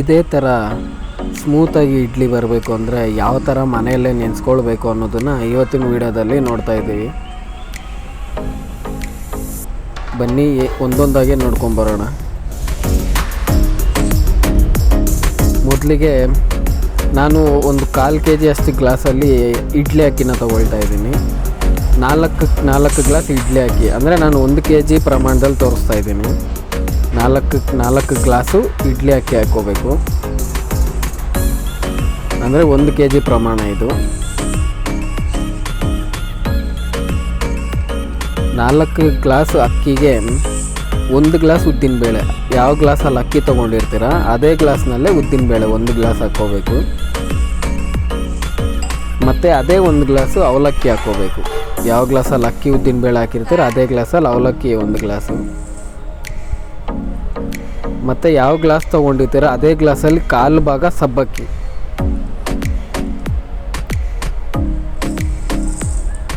ಇದೇ ಥರ ಸ್ಮೂತಾಗಿ ಇಡ್ಲಿ ಬರಬೇಕು ಅಂದರೆ ಯಾವ ಥರ ಮನೆಯಲ್ಲೇ ನೆನೆಸ್ಕೊಳ್ಬೇಕು ಅನ್ನೋದನ್ನು ಇವತ್ತಿನ ವಿಡಿಯೋದಲ್ಲಿ ನೋಡ್ತಾ ಇದ್ದೀವಿ. ಬನ್ನಿ ಒಂದೊಂದಾಗೆ ನೋಡ್ಕೊಂಬರೋಣ ಮೊದಲಿಗೆ ನಾನು ಒಂದು ಕಾಲು ಕೆ ಜಿ ಅಷ್ಟು ಗ್ಲಾಸಲ್ಲಿ ಇಡ್ಲಿ ಅಕ್ಕಿನ ತೊಗೊಳ್ತಾ ಇದ್ದೀನಿ. ನಾಲ್ಕು ನಾಲ್ಕು ಗ್ಲಾಸ್ ಇಡ್ಲಿ ಅಕ್ಕಿ. ಅಂದರೆ ನಾನು ಒಂದು ಕೆ ಜಿ ಪ್ರಮಾಣದಲ್ಲಿ ತೋರಿಸ್ತಾ ಇದ್ದೀನಿ. ನಾಲ್ಕು ನಾಲ್ಕು ಗ್ಲಾಸು ಇಡ್ಲಿ ಅಕ್ಕಿ ಹಾಕ್ಕೋಬೇಕು. ಅಂದರೆ ಒಂದು ಕೆ ಜಿ ಪ್ರಮಾಣ ಇದು. ನಾಲ್ಕು ಗ್ಲಾಸ್ ಅಕ್ಕಿಗೆ ಒಂದು ಗ್ಲಾಸ್ ಉದ್ದಿನಬೇಳೆ ಯಾವ ಗ್ಲಾಸಲ್ಲಿ ಅಕ್ಕಿ ತೊಗೊಂಡಿರ್ತೀರ, ಅದೇ ಗ್ಲಾಸ್ನಲ್ಲೇ ಉದ್ದಿನಬೇಳೆ ಒಂದು ಗ್ಲಾಸ್ ಹಾಕ್ಕೋಬೇಕು. ಮತ್ತು ಅದೇ ಒಂದು ಗ್ಲಾಸು ಅವಲಕ್ಕಿ ಹಾಕ್ಕೋಬೇಕು. ಯಾವ ಗ್ಲಾಸಲ್ಲಿ ಅಕ್ಕಿ ಉದ್ದಿನಬೇಳೆ ಹಾಕಿರ್ತೀರ, ಅದೇ ಗ್ಲಾಸಲ್ಲಿ ಅವಲಕ್ಕಿ ಒಂದು ಗ್ಲಾಸು. ಮತ್ತು ಯಾವ ಗ್ಲಾಸ್ ತೊಗೊಂಡಿರ್ತೀರ ಅದೇ ಗ್ಲಾಸಲ್ಲಿ ಕಾಲು ಭಾಗ ಸಬ್ಬಕ್ಕಿ.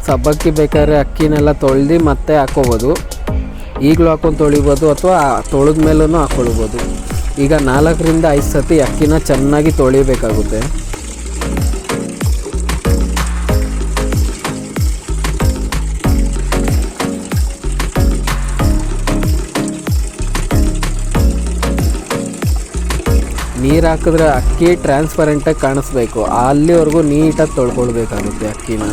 ಸಬ್ಬಕ್ಕಿ ಬೇಕಾದ್ರೆ ಅಕ್ಕಿನೆಲ್ಲ ತೊಳೆದು ಮತ್ತೆ ಹಾಕ್ಕೋಬೋದು ಈಗಲೂ ಹಾಕೊಂಡು ತೊಳಿಬೋದು ಅಥವಾ ತೊಳೆದ ಮೇಲೂ ಹಾಕ್ಕೊಳ್ಬೋದು ಈಗ ನಾಲ್ಕರಿಂದ ಐದು ಸತಿ ಅಕ್ಕಿನ ಚೆನ್ನಾಗಿ ತೊಳಿಬೇಕಾಗುತ್ತೆ. ನೀರು ಹಾಕಿದ್ರೆ ಅಕ್ಕಿ ಟ್ರಾನ್ಸ್ಪರೆಂಟಾಗಿ ಕಾಣಿಸ್ಬೇಕು. ಅಲ್ಲಿವರೆಗೂ ನೀಟಾಗಿ ತೊಳ್ಕೊಳ್ಬೇಕಾಗುತ್ತೆ ಅಕ್ಕಿನ.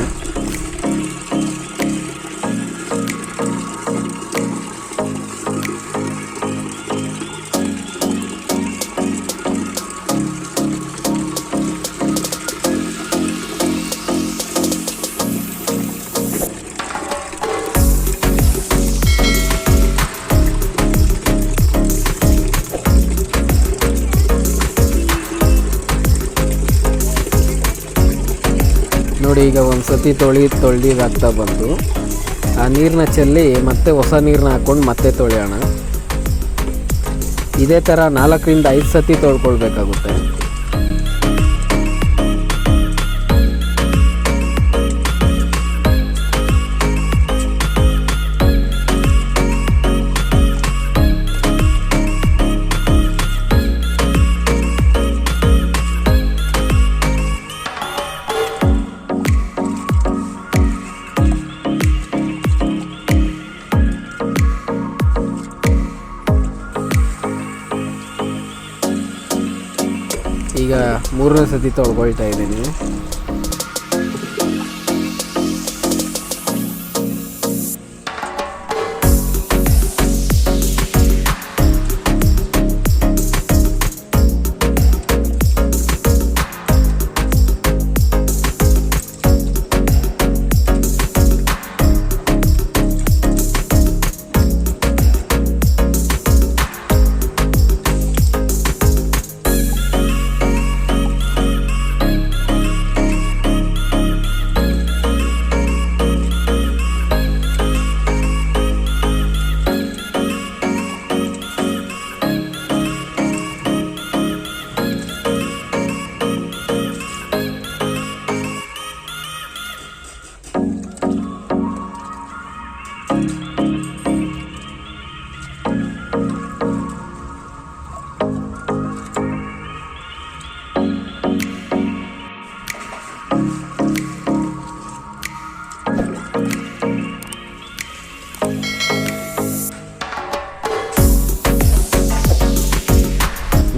ನೋಡಿ ಈಗ ಒಂದು ಸತಿ ತೊಳಿ ತೊಳ್ದಿದಾಗ್ತಾ ಬಂತು ಆ ನೀರನ್ನ ಚೆಲ್ಲಿ ಮತ್ತೆ ಹೊಸ ನೀರನ್ನ ಹಾಕ್ಕೊಂಡು ಮತ್ತೆ ತೊಳೆಯೋಣ. ಇದೇ ಥರ ನಾಲ್ಕರಿಂದ ಐದು ಸತಿ ತೊಳ್ಕೊಳ್ಬೇಕಾಗುತ್ತೆ. ಈಗ ಮೂರನೇ ಸತಿ ತೊಳ್ಕೊಳ್ತಾ ಇದ್ದೀನಿ.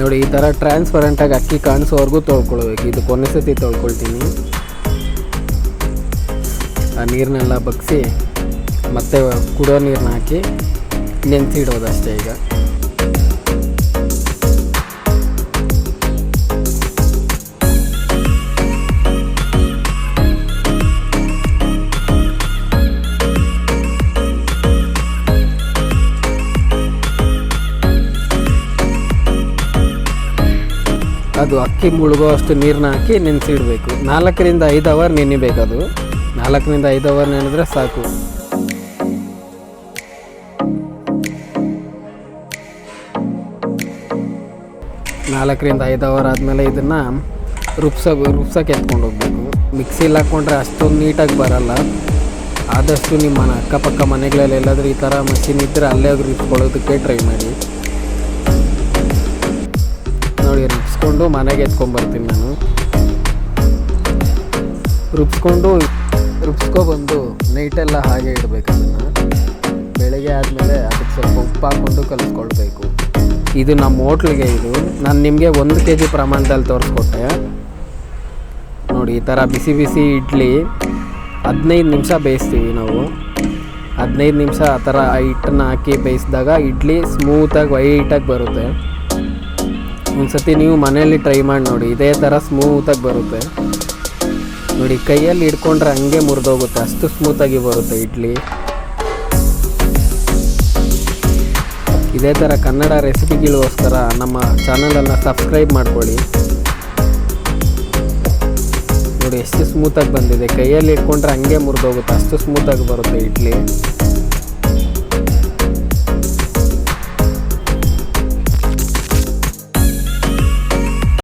ನೋಡಿ, ಈ ಥರ ಟ್ರಾನ್ಸ್ಪರೆಂಟಾಗಿ ಅಕ್ಕಿ ಕಾಣಿಸೋವರೆಗೂ ತೊಳ್ಕೊಳ್ಬೇಕು. ಇದು ಕೊನೆ ಸತಿ ತೊಳ್ಕೊಳ್ತೀನಿ. ಆ ನೀರನ್ನೆಲ್ಲ ಬಗ್ಸಿ, ಮತ್ತೆ ಕುಡೋ ನೀರನ್ನ ಹಾಕಿ ನೆನೆಸಿಡೋದು ಅಷ್ಟೇ ಈಗ. ಅದು ಅಕ್ಕಿ ಮುಳುಗೋ ಅಷ್ಟು ನೀರನ್ನ ಹಾಕಿ ನೆನೆಸಿಡಬೇಕು. ನಾಲ್ಕರಿಂದ ಐದು ಅವರ್ ನೆನಿಬೇಕು ಅದು. ನಾಲ್ಕರಿಂದ ಐದು ಅವರ್ ನೆನೆದ್ರೆ ಸಾಕು. ನಾಲ್ಕರಿಂದ ಐದು ಅವರ್ ಆದಮೇಲೆ ಇದನ್ನು ರುಬ್ಸ, ರುಬ್ಸಕ್ಕೆ ಎತ್ಕೊಂಡು ಹೋಗ್ಬೇಕು. ಮಿಕ್ಸಿಲಿ ಹಾಕ್ಕೊಂಡ್ರೆ ಅಷ್ಟೊಂದು ನೀಟಾಗಿ ಬರಲ್ಲ. ಆದಷ್ಟು ನಿಮ್ಮ ಅಕ್ಕಪಕ್ಕ ಮನೆಗಳಲ್ಲಿ ಎಲ್ಲಾದರೂ ಈ ಥರ ಮಷಿನ್ ಇದ್ದರೆ ಅಲ್ಲೇ ಹೋಗಿ ರುಬ್ಕೊಳ್ಳೋದಕ್ಕೆ ಟ್ರೈ ಮಾಡಿ. ನೋಡಿ ರುಬ್ಬಿಸ್ಕೊಂಡು ಮನೆಗೆ ಎತ್ಕೊಂಡ್ಬರ್ತೀನಿ ನಾನು. ರುಬ್ಸ್ಕೊಂಡು ರುಬ್ಸ್ಕೊಬಂದು ನೈಟೆಲ್ಲ ಹಾಗೆ ಇಡಬೇಕು ಅದನ್ನು ಬೆಳಗ್ಗೆ ಆದಮೇಲೆ ಅದಕ್ಕೆ ಸ್ವಲ್ಪ ಉಪ್ಪು ಹಾಕ್ಕೊಂಡು ಕಲಿಸ್ಕೊಳ್ಬೇಕು. ಇದು ನಮ್ಮ ಹೋಟ್ಲಿಗೆ ಇದು. ನಾನು ನಿಮಗೆ ಒಂದು ಕೆ ಜಿ ಪ್ರಮಾಣದಲ್ಲಿ ತೋರಿಸ್ಕೊಟ್ಟೆ. ನೋಡಿ, ಈ ಥರ ಬಿಸಿ ಬಿಸಿ ಇಡ್ಲಿ ಹದಿನೈದು ನಿಮಿಷ ಬೇಯಿಸ್ತೀವಿ ನಾವು. ಹದಿನೈದು ನಿಮಿಷ ಆ ಥರ ಹಿಟ್ಟನ್ನು ಹಾಕಿ ಬೇಯಿಸಿದಾಗ ಇಡ್ಲಿ ಸ್ಮೂತಾಗಿ ವೈಟಾಗಿ ಬರುತ್ತೆ. ಒಂದ್ಸತಿ ನೀವು ಮನೆಯಲ್ಲಿ ಟ್ರೈ ಮಾಡಿ ನೋಡಿ. ಇದೇ ಥರ ಸ್ಮೂತಾಗಿ ಬರುತ್ತೆ. ನೋಡಿ, ಕೈಯಲ್ಲಿ ಹಿಡ್ಕೊಂಡ್ರೆ ಹಂಗೆ ಮುರಿದೋಗುತ್ತೆ. ಅಷ್ಟು ಸ್ಮೂತಾಗಿ ಬರುತ್ತೆ ಇಡ್ಲಿ. ಇದೇ ಥರ ಕನ್ನಡ ರೆಸಿಪಿಗಳಿಗೋಸ್ಕರ ನಮ್ಮ ಚಾನಲನ್ನು ಸಬ್ಸ್ಕ್ರೈಬ್ ಮಾಡ್ಕೊಳ್ಳಿ. ನೋಡಿ, ಎಷ್ಟು ಸ್ಮೂತಾಗಿ ಬಂದಿದೆ. ಕೈಯಲ್ಲಿ ಇಟ್ಕೊಂಡ್ರೆ ಹಂಗೆ ಮುರಿದೋಗುತ್ತೆ. ಅಷ್ಟು ಸ್ಮೂತಾಗಿ ಬರುತ್ತೆ ಇಡ್ಲಿ.